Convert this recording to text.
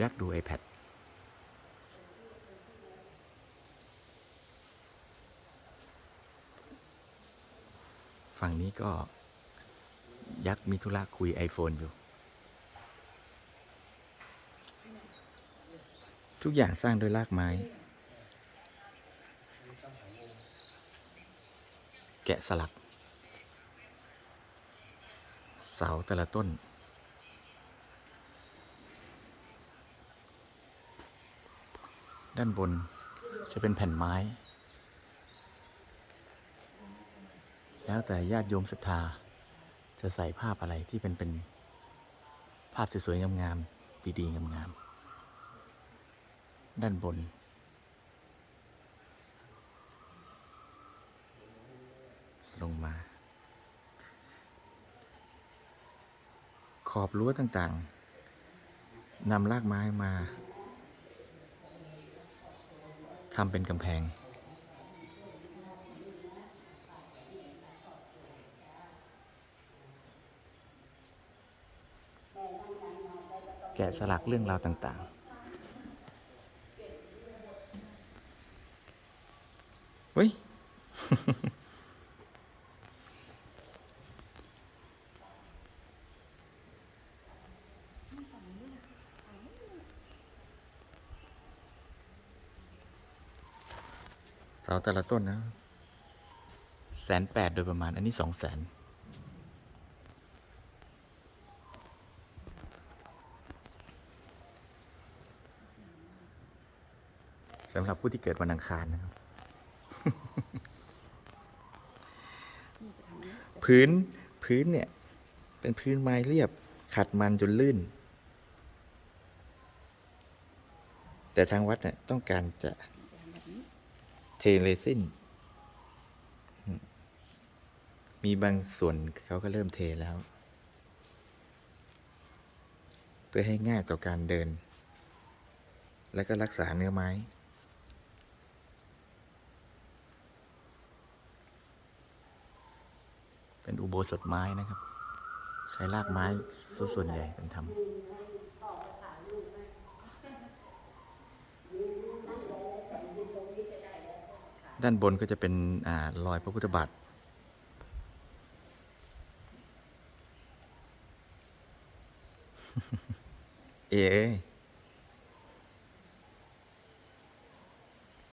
ยักดู iPad ฝั่งนี้ก็ยักษ์มีธุระคุย iPhone อยู่ ทุกอย่างสร้างด้วยรากไม้ แกะสลัก เสาแต่ละต้น ด้านบนจะเป็นแผ่นไม้ แล้วแต่ญาติโยมศรัทธาจะใส่ภาพอะไรที่เป็นเป็นภาพสวยๆงามๆดีๆงามๆด้านบน ลงมา ขอบรั้วต่างๆนำรากไม้มา ทำเป็นกำแพง แกะสลักเรื่องราวต่างๆเฮ้ย เสาแต่ละต้นนะแสนแปดโดยประมาณ อันนี้สองแสนสำหรับผู้ที่เกิดวันอังคารนะครับ พื้นพื้นเนี่ย เป็นพื้นไม้เรียบ ขัดมันจนลื่น แต่ทางวัดเนี่ยต้องการจะ เทเรซินมีบางส่วนเขาก็เริ่มเทแล้ว เพื่อให้ง่ายต่อการเดิน และก็รักษาเนื้อไม้เป็นอุโบสถไม้นะครับ ใช้รากไม้ส่วนใหญ่เป็นทำ ด้านบนก็จะเป็นอรอยพระพุทธบาทเอ๋